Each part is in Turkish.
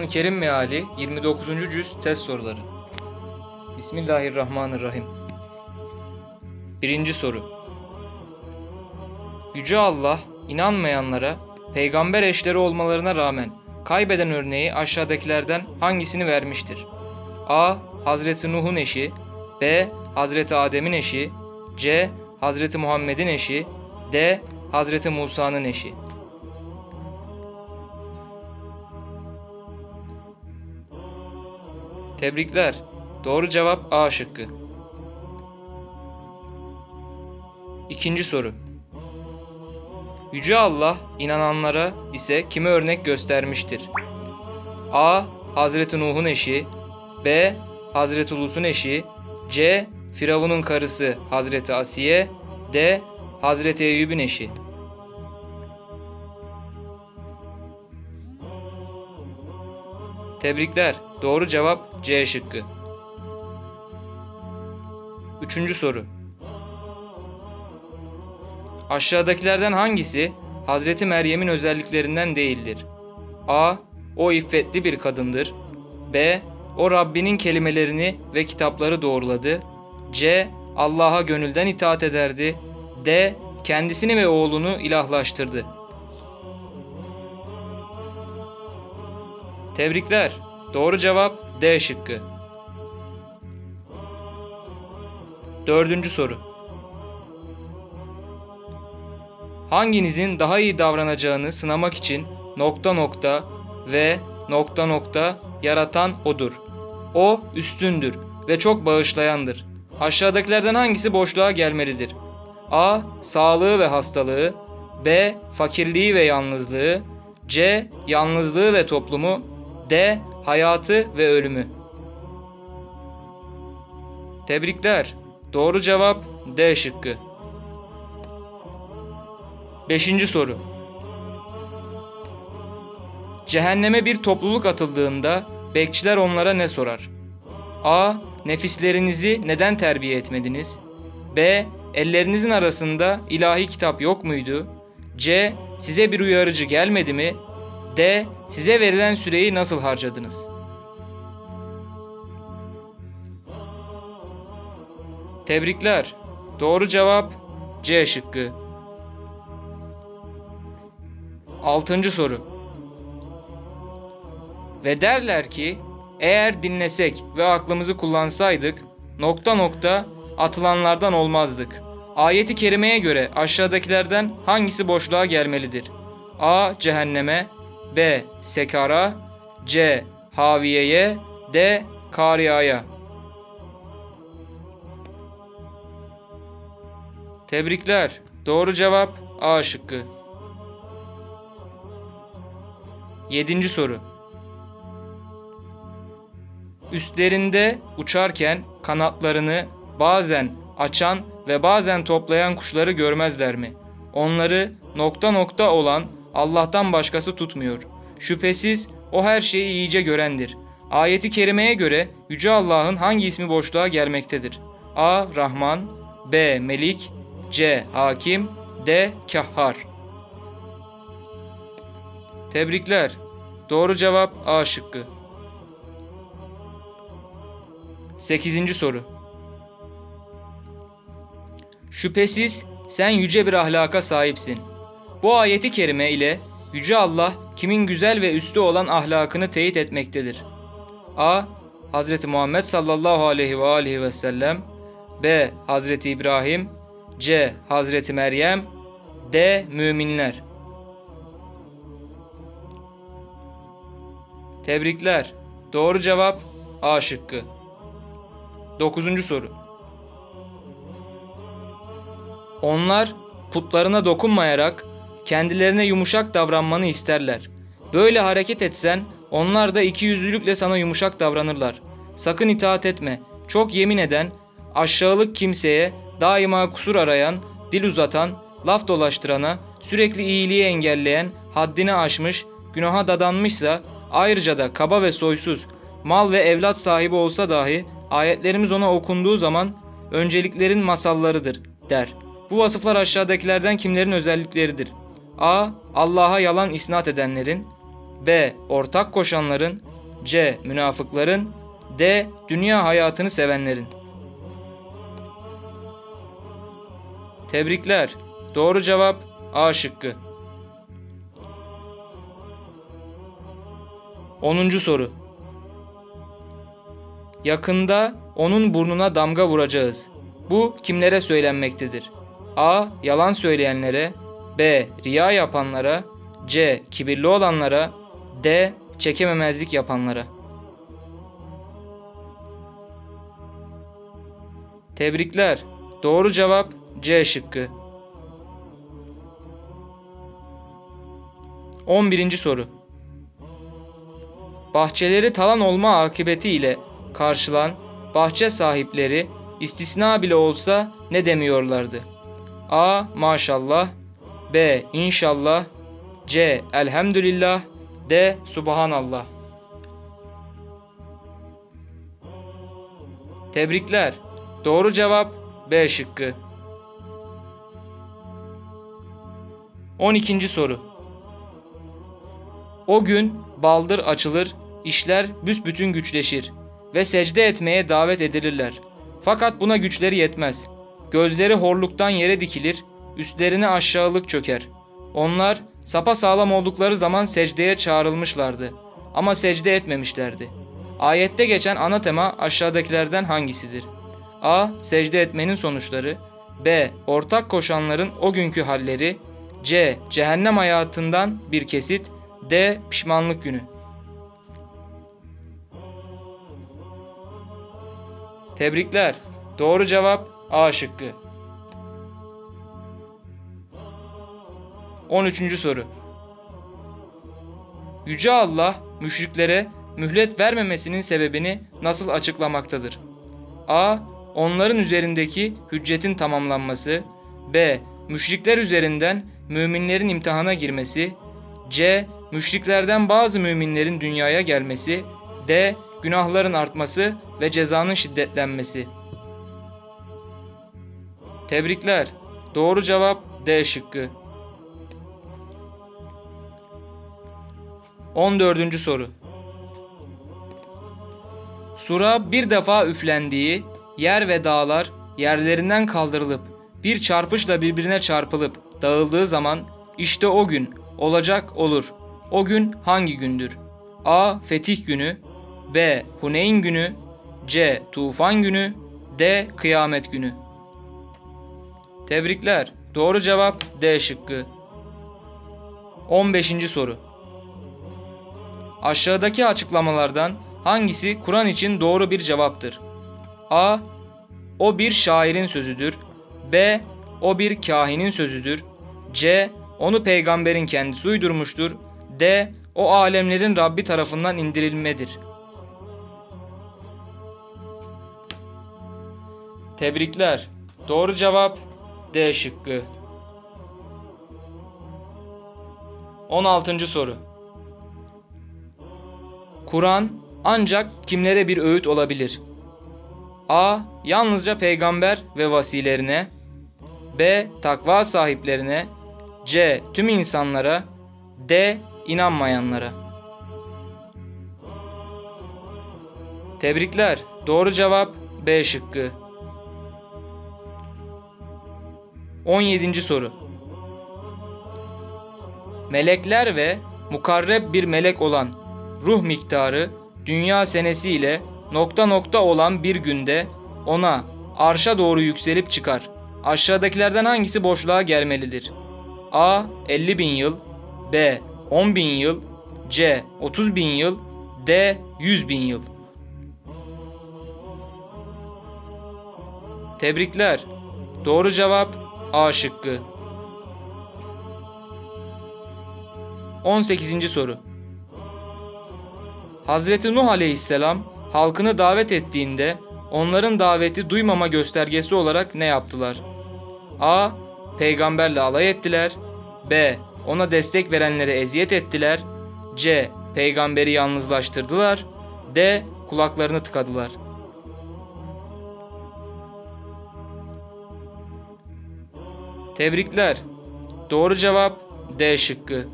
Kur'an-ı Kerim Meali 29. Cüz Test Soruları Bismillahirrahmanirrahim Birinci soru Yüce Allah inanmayanlara peygamber eşleri olmalarına rağmen kaybeden örneği aşağıdakilerden hangisini vermiştir? A. Hazreti Nuh'un eşi B. Hazreti Adem'in eşi C. Hazreti Muhammed'in eşi D. Hazreti Musa'nın eşi Tebrikler. Doğru cevap A şıkkı. İkinci soru. Yüce Allah inananlara ise kime örnek göstermiştir? A. Hazreti Nuh'un eşi B. Hazreti Lut'un eşi C. Firavun'un karısı Hazreti Asiye D. Hazreti Eyyub'un eşi Tebrikler. Doğru cevap C şıkkı. Üçüncü soru. Aşağıdakilerden hangisi Hazreti Meryem'in özelliklerinden değildir? A. O iffetli bir kadındır. B. O Rabbinin kelimelerini ve kitapları doğruladı. C. Allah'a gönülden itaat ederdi. D. Kendisini ve oğlunu ilahlaştırdı. Tebrikler. Doğru cevap D şıkkı. Dördüncü soru. Hanginizin daha iyi davranacağını sınamak için nokta nokta ve nokta nokta yaratan odur. O üstündür ve çok bağışlayandır. Aşağıdakilerden hangisi boşluğa gelmelidir? A. Sağlığı ve hastalığı B. Fakirliği ve yalnızlığı C. Yalnızlığı ve toplumu D. Hayatı ve ölümü Tebrikler. Doğru cevap D şıkkı. Beşinci soru. Cehenneme bir topluluk atıldığında bekçiler onlara ne sorar? A. Nefislerinizi neden terbiye etmediniz? B. Ellerinizin arasında ilahi kitap yok muydu? C. Size bir uyarıcı gelmedi mi? D. Size verilen süreyi nasıl harcadınız? Tebrikler. Doğru cevap C şıkkı. Altıncı soru. Ve derler ki eğer dinlesek ve aklımızı kullansaydık nokta nokta atılanlardan olmazdık. Ayeti kerimeye göre aşağıdakilerden hangisi boşluğa gelmelidir? A. Cehenneme B. Sekara C. Haviyeye D. Kariyaya Tebrikler. Doğru cevap A şıkkı. Yedinci soru. Üstlerinde uçarken kanatlarını bazen açan ve bazen toplayan kuşları görmezler mi? Onları nokta nokta olan Allah'tan başkası tutmuyor. Şüphesiz o her şeyi iyice görendir. Ayeti kerimeye göre Yüce Allah'ın hangi ismi boşluğa gelmektedir? A. Rahman B. Melik C. Hakim D. Kahhar Tebrikler. Doğru cevap A şıkkı. 8. soru. Şüphesiz sen yüce bir ahlaka sahipsin. Bu ayeti kerime ile Yüce Allah kimin güzel ve üstü olan ahlakını teyit etmektedir. A. Hazreti Muhammed sallallahu aleyhi ve aleyhi ve sellem B. Hazreti İbrahim C. Hazreti Meryem D. Müminler Tebrikler. Doğru cevap A şıkkı. 9. soru. Onlar putlarına dokunmayarak kendilerine yumuşak davranmanı isterler. Böyle hareket etsen onlar da iki yüzlülükle sana yumuşak davranırlar. Sakın itaat etme. Çok yemin eden, aşağılık kimseye daima kusur arayan, dil uzatan, laf dolaştırana, sürekli iyiliği engelleyen, haddini aşmış, günaha dadanmışsa, ayrıca da kaba ve soysuz, mal ve evlat sahibi olsa dahi ayetlerimiz ona okunduğu zaman önceliklerin masallarıdır der. Bu vasıflar aşağıdakilerden kimlerin özellikleridir? A. Allah'a yalan isnat edenlerin B. Ortak koşanların C. Münafıkların D. Dünya hayatını sevenlerin Tebrikler. Doğru cevap A şıkkı. 10. soru. Yakında onun burnuna damga vuracağız. Bu kimlere söylenmektedir? A. Yalan söyleyenlere B. Riya yapanlara C. Kibirli olanlara D. Çekememezlik yapanlara Tebrikler. Doğru cevap C şıkkı. 11. soru. Bahçeleri talan olma akıbeti ile karşılan bahçe sahipleri istisna bile olsa ne demiyorlardı? A. Maşallah B. İnşallah C. Elhamdülillah D. Subhanallah Tebrikler. Doğru cevap B şıkkı. 12. soru. O gün baldır açılır, işler büsbütün güçleşir ve secde etmeye davet edilirler. Fakat buna güçleri yetmez. Gözleri horluktan yere dikilir, üstlerine aşağılık çöker. Onlar sapa sağlam oldukları zaman secdeye çağrılmışlardı ama secde etmemişlerdi. Ayette geçen ana tema aşağıdakilerden hangisidir? A. Secde etmenin sonuçları B. Ortak koşanların o günkü halleri C. Cehennem hayatından bir kesit D. Pişmanlık günü Tebrikler. Doğru cevap A şıkkı. 13. soru. Yüce Allah müşriklere mühlet vermemesinin sebebini nasıl açıklamaktadır? A. Onların üzerindeki hüccetin tamamlanması. B. Müşrikler üzerinden müminlerin imtihana girmesi. C. Müşriklerden bazı müminlerin dünyaya gelmesi. D. Günahların artması ve cezanın şiddetlenmesi. Tebrikler. Doğru cevap D şıkkı. 14. soru. Sura bir defa üflendiği yer ve dağlar yerlerinden kaldırılıp bir çarpışla birbirine çarpılıp dağıldığı zaman işte o gün olacak olur. O gün hangi gündür? A. Fetih günü B. Huneyn günü C. Tufan günü D. Kıyamet günü Tebrikler. Doğru cevap D şıkkı. 15. soru. Aşağıdaki açıklamalardan hangisi Kur'an için doğru bir cevaptır? A. O bir şairin sözüdür. B. O bir kahinin sözüdür. C. Onu peygamberin kendisi uydurmuştur. D. O alemlerin Rabbi tarafından indirilmedir. Tebrikler. Doğru cevap D şıkkı. 16. soru. Kur'an ancak kimlere bir öğüt olabilir? A. Yalnızca peygamber ve vasilerine B. Takva sahiplerine C. Tüm insanlara D. inanmayanlara Tebrikler. Doğru cevap B şıkkı. 17. soru. Melekler ve mukarreb bir melek olan ruh miktarı dünya senesi ile nokta nokta olan bir günde ona arşa doğru yükselip çıkar. Aşağıdakilerden hangisi boşluğa gelmelidir? A. 50 bin yıl B. 10 bin yıl C. 30 bin yıl D. 100 bin yıl Tebrikler. Doğru cevap A şıkkı. 18. soru. Hazreti Nuh aleyhisselam halkını davet ettiğinde onların daveti duymama göstergesi olarak ne yaptılar? A. Peygamberle alay ettiler. B. Ona destek verenlere eziyet ettiler. C. Peygamberi yalnızlaştırdılar. D. Kulaklarını tıkadılar. Tebrikler. Doğru cevap D şıkkı.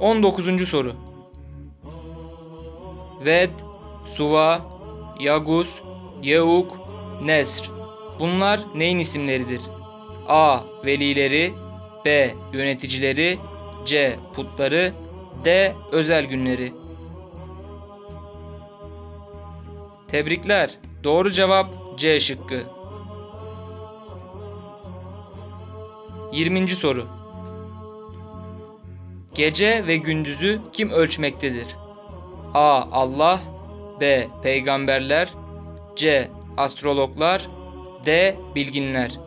19. soru. Ved, Suva, Yagus, Yeuk, Nesr. Bunlar neyin isimleridir? A. Velileri B. Yöneticileri C. Putları D. Özel günleri Tebrikler. Doğru cevap C şıkkı. 20. soru. Gece ve gündüzü kim ölçmektedir? A. Allah B. Peygamberler C. Astrologlar D. Bilginler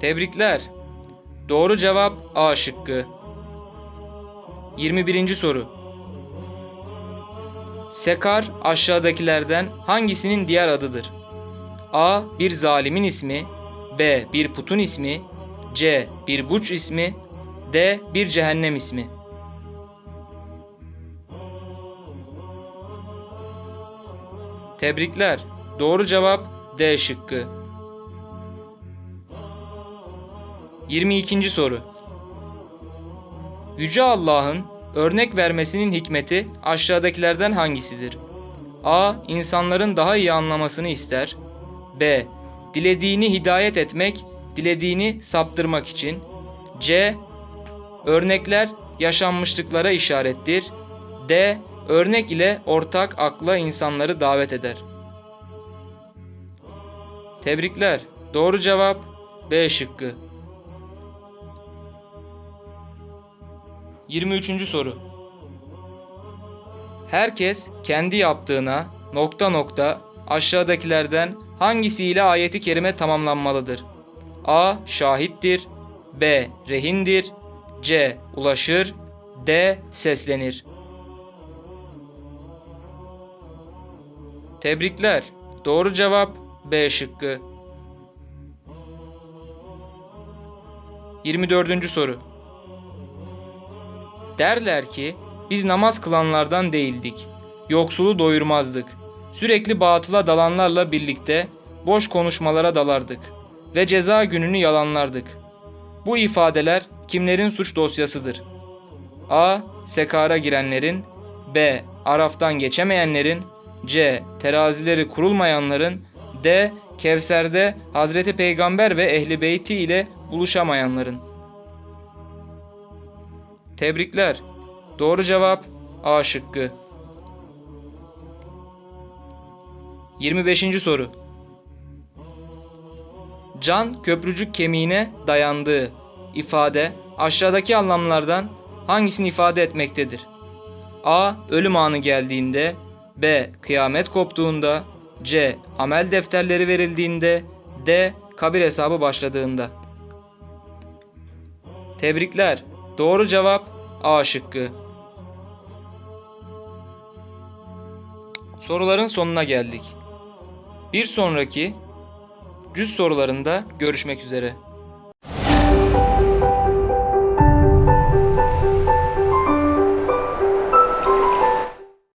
Tebrikler. Doğru cevap A şıkkı. 21. soru. Sekar aşağıdakilerden hangisinin diğer adıdır? A. Bir zalimin ismi B. Bir putun ismi C. Bir buç ismi D. Bir cehennem ismi Tebrikler. Doğru cevap D şıkkı. 22. soru. Yüce Allah'ın örnek vermesinin hikmeti aşağıdakilerden hangisidir? A. İnsanların daha iyi anlamasını ister. B. Dilediğini hidayet etmek, dilediğini saptırmak için. C. Örnekler yaşanmışlıklara işarettir. D. Örnek ile ortak akla insanları davet eder. Tebrikler. Doğru cevap B şıkkı. 23. soru. Herkes kendi yaptığına nokta nokta aşağıdakilerden hangisiyle ayeti kerime tamamlanmalıdır? A. Şahittir B. Rehindir C. Ulaşır D. Seslenir Tebrikler. Doğru cevap B şıkkı. 24. soru. Derler ki biz namaz kılanlardan değildik. Yoksulu doyurmazdık. Sürekli batıla dalanlarla birlikte boş konuşmalara dalardık ve ceza gününü yalanlardık. Bu ifadeler kimlerin suç dosyasıdır? A. Sekara girenlerin B. Araftan geçemeyenlerin C. Terazileri kurulmayanların D. Kevser'de Hazreti Peygamber ve Ehli Beyti ile buluşamayanların. Tebrikler. Doğru cevap A şıkkı. 25. soru. Can köprücük kemiğine dayandığı ifade aşağıdaki anlamlardan hangisini ifade etmektedir? A. Ölüm anı geldiğinde B. Kıyamet koptuğunda C. Amel defterleri verildiğinde D. Kabir hesabı başladığında Tebrikler. Doğru cevap A şıkkı. Soruların sonuna geldik. Bir sonraki cüz sorularında görüşmek üzere.